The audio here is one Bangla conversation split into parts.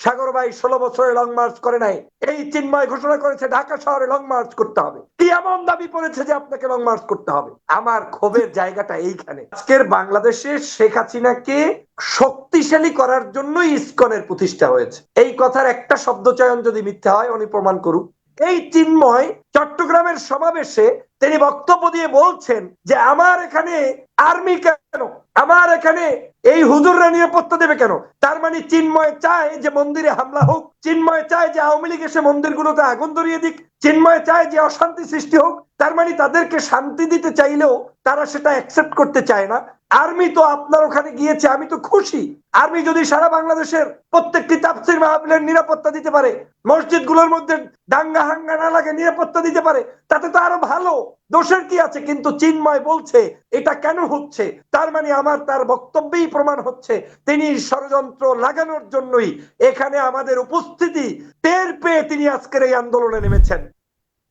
সাগর ভাই ষোলো বছরে লং মার্চ করে নাই। এই চিন্ময় ঘোষণা করেছে, ঢাকা শহরে লং মার্চ করতে হবে। কি এমন দাবি করেছে যে আপনাকে লং মার্চ করতে হবে? আমার ক্ষোভের জায়গাটা এইখানে। আজকের বাংলাদেশে শেখ হাসিনাকে শক্তিশালী করার জন্যই ইসকনের প্রতিষ্ঠা হয়েছে। এই কথার একটা শব্দ চয়ন যদি মিথ্যা হয়, উনি প্রমাণ করুক। এই চিন্ময় চট্টগ্রামের সমাবেশে তিনি বক্তব্য দিয়ে বলছেন যে, আমার এখানে আর্মি কেন? আমার এখানে এই হুজুররা নিরাপত্তা দেবে কেন? তার মানে চিন্ময় চায় যে মন্দিরে হামলা হোক, চিন্ময় চায় যে আওয়ামী লীগ এসে মন্দিরগুলোতে আগুন ধরিয়ে দিক, চিন্ময় চায় যে অশান্তি সৃষ্টি হোক, তার মানে তাদেরকে শান্তি দিতে চাইলেও তারা সেটা অ্যাকসেপ্ট করতে চায় না। আর্মি তো আপনার ওখানে গিয়েছে, আমি তো খুশি। আর্মি যদি সারা বাংলাদেশের প্রত্যেকটি তাফসির মাহফিলের নিরাপত্তা দিতে পারে মসজিদগুলোর মধ্যে দাঙ্গা হাঙ্গা না লাগে, নিরাপত্তা দিতে পারে, তাতে তো আরও ভালো। দোষের কি আছে? কিন্তু চিন্ময় বলছে, এটা কেন হচ্ছে? তার মানে আমার, তার বক্তব্যেই প্রমাণ হচ্ছে, তিনি ষড়যন্ত্র লাগানোর জন্যই এখানে আমাদের উপস্থিতি টের পেয়ে তিনি আজকের এই আন্দোলনে নেমেছেন।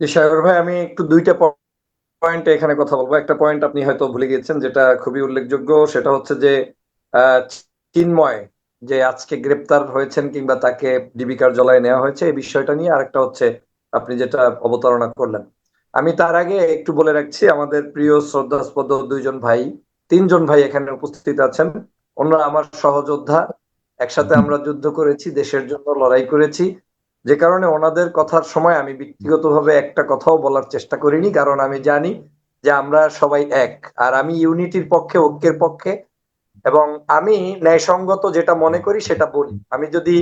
সাগর ভাই, আমি একটু দুইটা পয়েন্ট এখানে কথা বলব। একটা পয়েন্ট আপনি হয়তো ভুলে গিয়েছেন, যেটা খুবই উল্লেখযোগ্য, সেটা হচ্ছে যে চিন্ময় যে আজকে গ্রেপ্তার হয়েছেন কিংবা তাকে ডিবি কার্যালয়ে নেওয়া হয়েছে, এই বিষয়টা নিয়ে আরেকটা হচ্ছে আপনি যেটা অবতারণা করলেন। আমি তার আগে একটু বলে রাখছি, আমাদের প্রিয় শ্রদ্ধাস্পদ দুইজন ভাই, তিনজন ভাই এখানে উপস্থিত আছেন। ওনারা আমার সহযোদ্ধা, একসাথে আমরা যুদ্ধ করেছি, দেশের জন্য লড়াই করেছি। যে কারণে ওনাদের কথার সময় আমি ব্যক্তিগতভাবে একটা কথাও বলার চেষ্টা করিনি, কারণ আমি জানি যে আমরা সবাই এক, আর আমি ইউনিটির পক্ষে, ঐক্যের পক্ষে, এবং আমি ন্যায়সঙ্গত যেটা মনে করি সেটা বলি। আমি যদি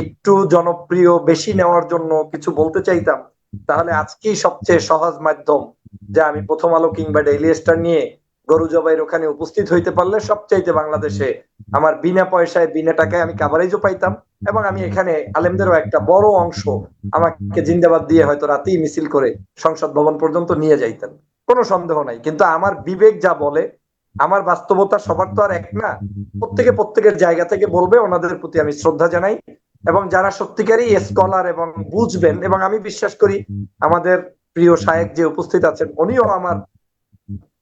একটু জনপ্রিয়, বেশি নেওয়ার জন্য কিছু বলতে চাইতাম, তাহলে আজকেই সবচেয়ে সহজ মাধ্যম যে আমি প্রথম আলো কিংবা ডেইলি স্টার নিয়ে গরু জবাইয়ের ওখানে উপস্থিত হইতে পারলে সবচাইতে বাংলাদেশে আমার বিনা পয়সায়, বিনা টাকায় আমি কাভারেজও পাইতাম। এবং আমি এখানে আলেমদেরও একটা বড় অংশ আমাকে জিন্দাবাদ দিয়ে হয়তো রাতেই মিছিল করে সংসদ ভবন পর্যন্ত নিয়ে যাইতেন। কোনো সন্দেহ নাই। কিন্তু আমার বিবেক যা বলে, আমার বাস্তবতা সবার তো আর এক না। প্রত্যেকে প্রত্যেকের জায়গা থেকে বলবে, ওনাদের প্রতি আমি শ্রদ্ধা জানাই এবং যারা সত্যিকারই স্কলার এবং বুঝবেন এবং আমি বিশ্বাস করি, আমাদের প্রিয় শায়েক যে উপস্থিত আছেন, উনিও আমার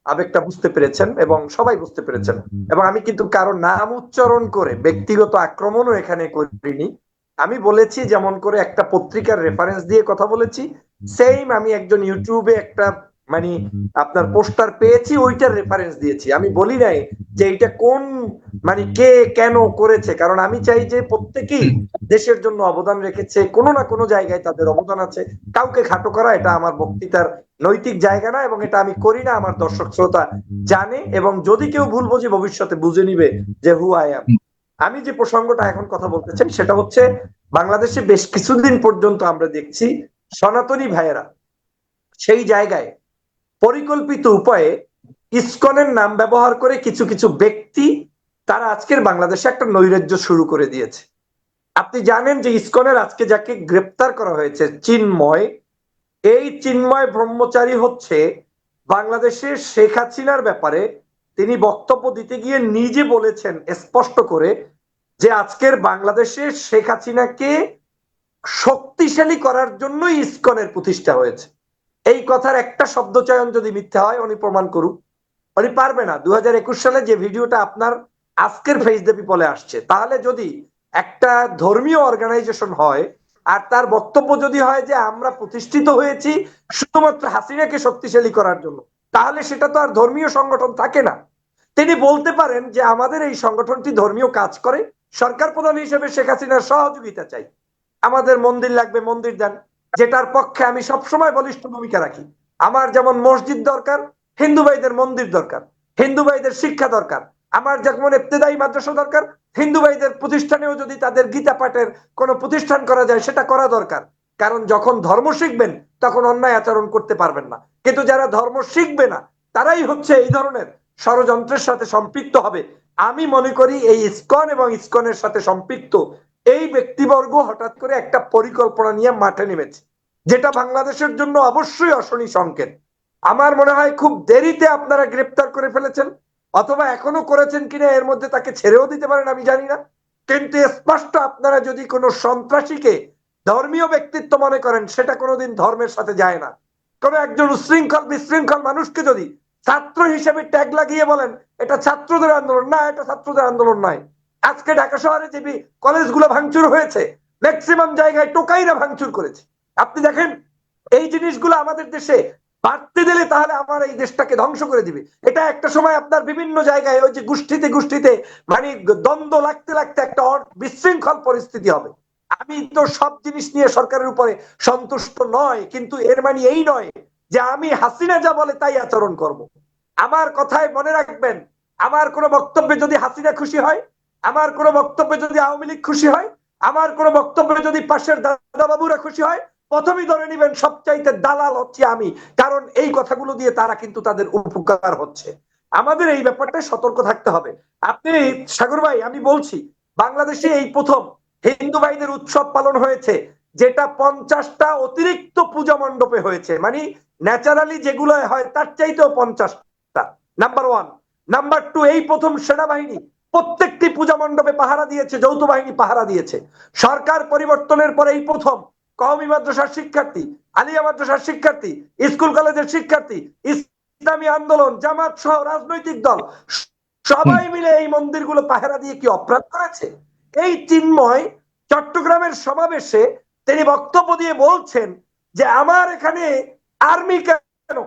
আবেগটা বুঝতে পেরেছেন এবং সবাই বুঝতে পেরেছেন। এবং আমি কিন্তু কারও নাম উচ্চারণ করে ব্যক্তিগত আক্রমণও এখানে করিনি। আমি বলেছি যেমন করে একটা পত্রিকার রেফারেন্স দিয়ে কথা বলেছি। সেম আমি একজন ইউটিউবে একটা মানে আপনার পোস্টার পেয়েছি ওইটার রেফারেন্স দিয়েছি। আমি বলি নাই যে এটা কোন মানে কে কেন করেছে? কারণ আমি চাই যে প্রত্যেকেই দেশের জন্য অবদান রেখেছে। কোনো না কোনো জায়গায় তাদের অবদান আছে। কাউকে খাটো করা এটা আমার বক্তৃতার নৈতিক জায়গা না এবং এটা আমি করি না আমার দর্শক শ্রোতা জানে এবং যদি কেউ ভুল বুঝি ভবিষ্যতে বুঝে নিবে যে হু আই এম আমি যে প্রসঙ্গটা এখন কথা বলতে চাই সেটা হচ্ছে বাংলাদেশে বেশ কিছুদিন পর্যন্ত আমরা দেখছি সনাতনী ভাইয়েরা সেই জায়গায় পরিকল্পিত উপায়ে ইসকনের নাম ব্যবহার করে কিছু কিছু ব্যক্তি তারা আজকের বাংলাদেশে একটা নৈরাজ্য শুরু করে দিয়েছে। আপনি জানেন যে ইসকনের আজকে যাকে গ্রেপ্তার করা হয়েছে, চিন্ময়, এই চিন্ময় ব্রহ্মচারী হচ্ছে বাংলাদেশের শেখ হাসিনার ব্যাপারে তিনি বক্তব্য দিতে গিয়ে নিজে বলেছেন স্পষ্ট করে যে আজকের বাংলাদেশে শেখ হাসিনাকে শক্তিশালী করার জন্যই ইসকনের প্রতিষ্ঠা হয়েছে। এই কথার একটা শব্দ চয়ন যদি মিথ্যা হয়, উনি প্রমাণ করুক। উনি পারবে না। দু হাজার একুশ সালে যে ভিডিওটা আপনার আজকের ফেস পিপলে আসছে, তাহলে যদি একটা ধর্মীয় অর্গানাইজেশন হয়, আর তার বক্তব্য যদি হয় যে আমরা প্রতিষ্ঠিত হয়েছি শুধুমাত্র হাসিনাকে শক্তিশালী করার জন্য, তাহলে সেটা তো আর ধর্মীয় সংগঠন থাকে না। তিনি বলতে পারেন যে আমাদের এই সংগঠনটি ধর্মীয় কাজ করে, সরকার প্রধান হিসেবে শেখ হাসিনার সহযোগিতা চাই। আমাদের মন্দির লাগবে, মন্দির দেন। যেটার পক্ষে আমি সবসময় বলিষ্ঠ ভূমিকা রাখি। আমার যেমন মসজিদ দরকার, হিন্দু ভাইদের মন্দির দরকার, হিন্দু ভাইদের শিক্ষা দরকার, আমার যেমন ইবতেদায়ী মাদ্রাসা দরকার, হিন্দু ভাইদের প্রতিষ্ঠানেও যদি তাদের গীতা পাঠের কোনো প্রতিষ্ঠান করা যায়, সেটা করা দরকার। কারণ যখন ধর্ম শিখবেন, তখন অন্যায় আচরণ করতে পারবেন না। কিন্তু যারা ধর্ম শিখবে না, তারাই হচ্ছে এই ধরনের ষড়যন্ত্রের সাথে সম্পৃক্ত হবে। আমি মনে করি এই ইসকন এবং ইস্কনের সাথে সম্পৃক্ত এই ব্যক্তিবর্গ হঠাৎ করে একটা পরিকল্পনা নিয়ে মাঠে নেমেছে, যেটা বাংলাদেশের জন্য অবশ্যই অশনি সংকেত। আমার মনে হয় খুব দেরিতে আপনারা গ্রেপ্তার করে ফেলেছেন, অথবা এখনও করেছেন কিনা এর মধ্যে তাকে ছেড়েও দিতে পারেন আমি জানি না। কিন্তু স্পষ্ট আপনারা যদি কোনো সন্ত্রাসীকে ধর্মীয় ব্যক্তিত্ব মনে করেন, সেটা কোনোদিন ধর্মের সাথে যায় না। কোন একজন উশৃঙ্খল, বিশৃঙ্খল মানুষকে যদি ছাত্র হিসেবে ট্যাগ লাগিয়ে বলেন, এটা ছাত্রদের আন্দোলন, না, এটা ছাত্রদের আন্দোলন নয়। আজকে ঢাকা শহরে যে কলেজগুলো ভাঙচুর হয়েছে ম্যাক্সিমাম জায়গায় টোকাইরা ভাঙচুর করেছে। আপনি দেখেন, এই জিনিসগুলো আমাদের দেশে বাড়তে দিলে তাহলে আমার এই দেশটাকে ধ্বংস করে দিবে। এটা একটা সময় আপনার বিভিন্ন জায়গায় ওই যে গোষ্ঠীতে গোষ্ঠীতে মানে দ্বন্দ্ব লাগতে লাগতে একটা বিশৃঙ্খল পরিস্থিতি হবে। আমি তো সব জিনিস নিয়ে সরকারের উপরে সন্তুষ্ট নয়, কিন্তু এর মানে এই নয় যে আমি হাসিনা যা বলে তাই আচরণ করব। আমার কথায় মনে রাখবেন, আমার কোনো বক্তব্যে যদি হাসিনা খুশি হয় আমার কোনো বক্তব্যে যদি আওয়ামী লীগ খুশি হয়, আমার কোনো বক্তব্যে যদি পাশের দাদা বাবুরা খুশি হয়, প্রথমেই ধরে নিবেন সবচাইতে দালাল হচ্ছে আমি। কারণ এই কথাগুলো দিয়ে তারা কিন্তু তাদের উপকার হচ্ছে। আমাদের এই ব্যাপারটা সতর্ক থাকতে হবে। আপনি, সাগর ভাই, আমি বলছি, বাংলাদেশে এই প্রথম হিন্দু ভাইদের উৎসব পালন হয়েছে, যেটা পঞ্চাশটা অতিরিক্ত পূজা মণ্ডপে হয়েছে। মানে ন্যাচারালি যেগুলো হয়, তার চাইতেও পঞ্চাশটা। নাম্বার ওয়ান নাম্বার টু এই প্রথম সেনাবাহিনী প্রত্যেকটি পূজা মণ্ডপে পাহারা দিয়েছে, যৌথ বাহিনী পাহারা দিয়েছে। সরকার পরিবর্তনের পরে এই প্রথম কওমি মাদ্রাসার শিক্ষার্থী, আলিয়া মাদ্রাসার শিক্ষার্থী, স্কুল কলেজের শিক্ষার্থী, ইসলামী আন্দোলন, জামাত সহ রাজনৈতিক দল, সবাই মিলে এই মন্দিরগুলো পাহারা দিয়ে কি অপরাধ করেছে এই চিন্ময় চট্টগ্রামের সমাবেশে তিনি বক্তব্য দিয়ে বলছেন যে, আমার এখানে আর্মি কেন?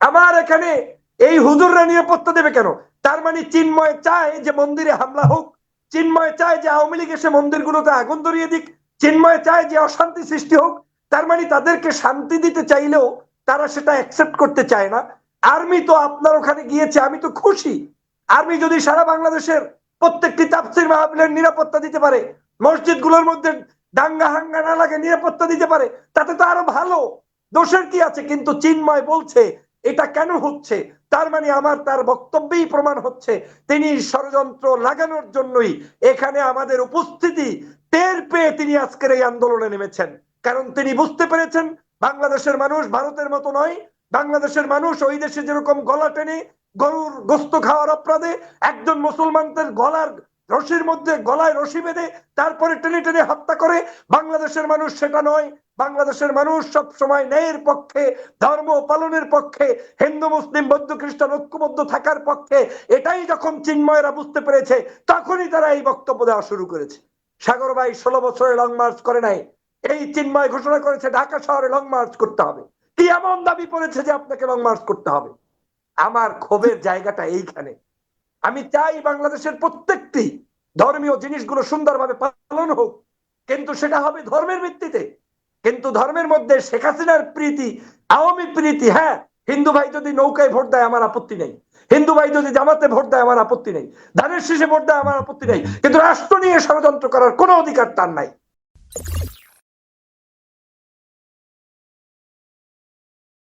আমার এখানে এই হুজুররা নিরাপত্তা দেবে কেন? তার মানে চিন্ময় চায় যে মন্দিরে হামলা হোক, চিন্ময় চায় যে আওয়ামী লীগ এসে মন্দিরগুলোতে আগুন ধরিয়ে দিক, চিন্ময় চায় যে অশান্তি সৃষ্টি হোক। তার মানে তাদেরকে শান্তি দিতে চাইলেও তারা সেটা অ্যাকসেপ্ট করতে চায় না। আর্মি তো আপনার ওখানে গিয়েছে, আমি তো খুশি। আর্মি যদি সারা বাংলাদেশের প্রত্যেকটি তাপসির মাহফিলের নিরাপত্তা দিতে পারে, মসজিদগুলোর মধ্যে দাঙ্গা হাঙ্গা না লাগে নিরাপত্তা দিতে পারে, তাতে তো আরও ভালো। দোষের কি আছে? কিন্তু চিন্ময় বলছে, এটা কেন হচ্ছে? তার মানে আমার তার বক্তব্যেই প্রমাণ হচ্ছে, তিনি ষড়যন্ত্র লাগানোর জন্যই এখানে আমাদের উপস্থিতি টের পেয়ে তিনি আজকের এই আন্দোলনে নেমেছেন। কারণ তিনি বুঝতে পেরেছেন, বাংলাদেশের মানুষ ভারতের মতো নয়। বাংলাদেশের মানুষ ওই দেশে যেরকম গলা টেনে গরুর গোস্ত খাওয়ার অপরাধে একজন মুসলমানদের গলার রশির মধ্যে গলায় রশি বেঁধে তারপরে টেনে টেনে হত্যা করে। বাংলাদেশের মানুষ সেটা নয়। বাংলাদেশের মানুষ সব সময় ন্যায়ের পক্ষে, ধর্ম পালনের পক্ষে, হিন্দু, মুসলিম, বৌদ্ধ, খ্রিস্টান ঐক্যবদ্ধ থাকার পক্ষে। এটাই যখন চিন্ময়রা বুঝতে পেরেছে, তখনই তারা এই বক্তব্য দেওয়া শুরু করেছে। সাগর ভাই ষোলো বছরে লং মার্চ করে নাই। এই চিন্ময় ঘোষণা করেছে, ঢাকা শহরে লং মার্চ করতে হবে। কি এমন দাবি করেছে যে আপনাকে লং মার্চ করতে হবে? আমার ক্ষোভের জায়গাটা এইখানে। আমি চাই বাংলাদেশের প্রত্যেকটি ধর্মীয় জিনিসগুলো সুন্দরভাবে পালন হোক, কিন্তু সেটা হবে ধর্মের ভিত্তিতে। কিন্তু ধর্মের মধ্যে শেখ হাসিনার প্রীতি, আওয়ামী প্রীতি হ্যাঁ হিন্দু ভাই যদি নৌকায় ভোট দেয় আমার আপত্তি নেই। হিন্দু ভাই যদি জামাতে ভোট দেয় আমার আপত্তি নেই। ধানের শীষে ভোট দেয় আমার আপত্তি নেই। কিন্তু রাষ্ট্র নিয়ে ষড়যন্ত্র করার কোনো অধিকার তার নাই।